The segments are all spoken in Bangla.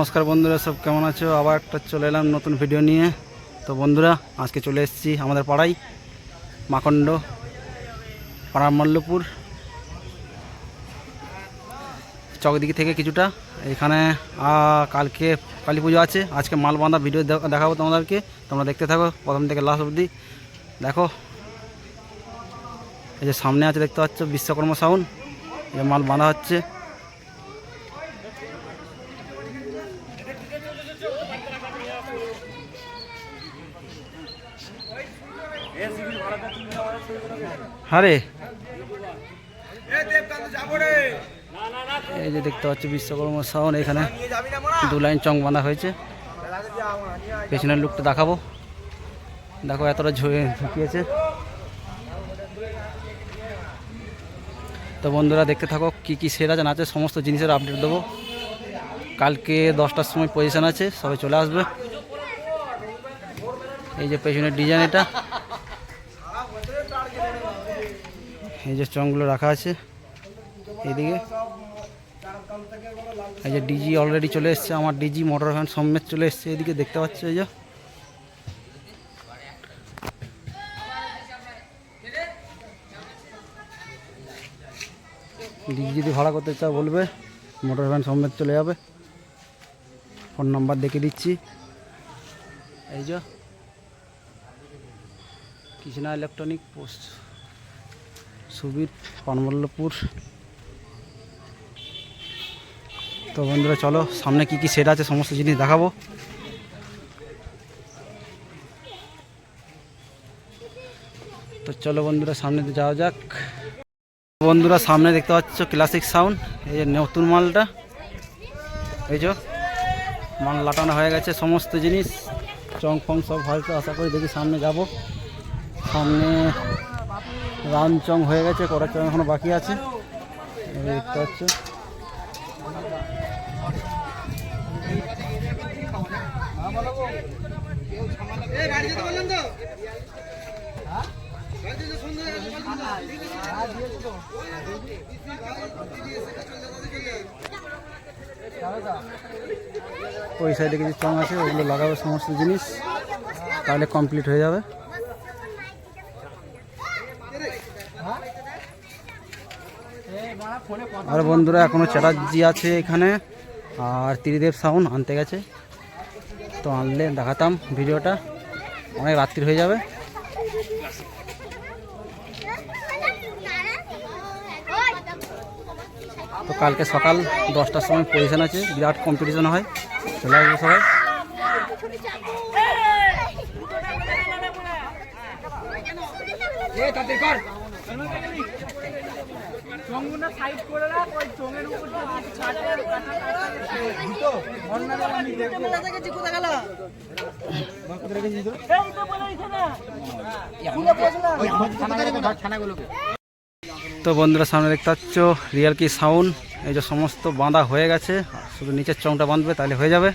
নমস্কার বন্ধুরা, সব কেমন আছো? আবার একটা চলে এলাম নতুন ভিডিও নিয়ে। তো বন্ধুরা, আজকে চলে এসেছি আমাদের পাড়ায় মাকন্ড পাড়ার মল্লপুর। চকদিকি থেকে কিছুটা। এখানে কালকে কালী পুজো আছে। আজকে মাল বাঁধা ভিডিও দেখাবো তোমাদেরকে। তোমরা দেখতে থাকো, প্রথম থেকে লাস্ট অবধি। দেখো, এই যে সামনে আছে, দেখতে পাচ্ছ, বিশ্বকর্মা সাউন্ড এই মাল বাঁধা হচ্ছে। আরে। এই যে দেখতে পাচ্ছি বিশ্বকর্মা সাউন্ড এখানে। দু লাইন চং বাঁধা হয়েছে। পেছনের লুকটা দেখাবো। দেখো এতটা ঝুঁয়ে ঝুঁকিয়েছে। তো বন্ধুরা দেখতে থাকো কি কি সেরা জানা আছে। সমস্ত জিনিসের আপডেট দেবো। কালকে দশটার সময় পজিশন আছে সবাই চলে আসবে। এই যে পেছনের ডিজাইন এটা। এই যে চংগুলো রাখা আছে এইদিকে। এই যে ডিজি অলরেডি চলে এসছে, আমার ডিজি মোটর ভ্যান সমেত চলে এসছে এদিকে দেখতে পাচ্ছ এই যে। ডিজি যদি ভাড়া করতে চাও বলবে মোটর ভ্যান সমেত চলে যাবে। ফোন নাম্বার দেখে দিচ্ছি। এই যে, কৃষ্ণা ইলেকট্রনিক পোস্ট সুবীর পানমল্লপুর তো বন্ধুরা, চলো সামনে কি কি সেট আছে, সমস্ত জিনিস দেখাবো। তো চলো বন্ধুরা, সামনে যাওয়া যাক। বন্ধুরা, সামনে দেখতে পাচ্ছ ক্লাসিক সাউন্ড এই যে নতুন মালটা। এই যে মাল লাটানো হয়ে গেছে, সমস্ত জিনিস। চং ফং সব হয়তো আশা করি দেখি সামনে যাব। সামনে রাউন্ড চং হয়ে গেছে কটা চং এখনও বাকি আছে। দেখতে পাচ্ছ। ওই সাইডে কিছু চং আছে, ওগুলো লাগাবে সমস্ত জিনিস, তাহলে কমপ্লিট হয়ে যাবে। আর বন্ধুরা, এখনও চ্যাটার্জি আছে এখানে। আর ত্রিদেব সাউন্ড আনতে গেছে। তো আনলে দেখাতাম ভিডিওটা। অনেক রাত্রি হয়ে যাবে। তো কালকে সকাল দশটার সময় পজিশন আছে। বিরাট কম্পিটিশন হয়। চলে আসবে সবাই। তো বন্ধুরা সামনে দেখতে পাচ্ছ রিয়াল কি সাউন্ড এই যে সমস্ত বাঁধা হয়ে গেছে শুধু নিচের চংটা বাঁধবে তাহলে হয়ে যাবে।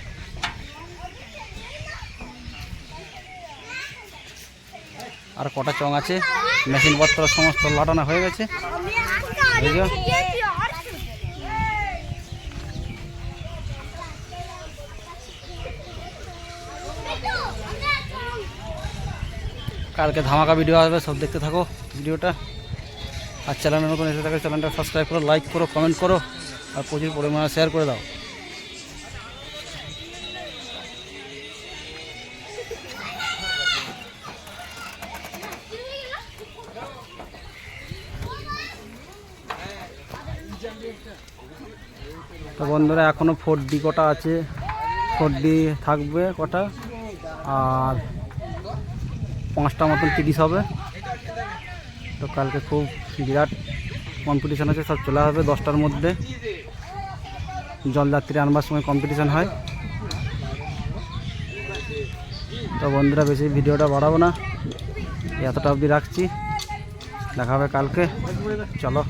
আর কটা চং আছে? মেশিনপত্র সমস্ত লাটানো হয়ে গেছে। কালকে ধামাকা ভিডিও আসবে, সব দেখতে থাকো ভিডিওটা আর চ্যানেলের নতুন এসে থাকে চ্যানেলটা সাবস্ক্রাইব করো লাইক করো কমেন্ট করো, আর প্রচুর পরিমাণে শেয়ার করে দাও। তো বন্ধুরা এখনও ফোর ডি কটা আছে? ফোর ডি থাকবে কটা? আর পাঁচটা মতন তিরিশ হবে। তো কালকে খুব বিরাট কম্পিটিশান আছে, সব চলে আসবে দশটার মধ্যে। জলযাত্রী আনবার সময় কম্পিটিশান হয়। তো বন্ধুরা, বেশি ভিডিওটা বাড়াবো না। এতটা অবধি রাখছি। দেখা হবে কালকে। চলো।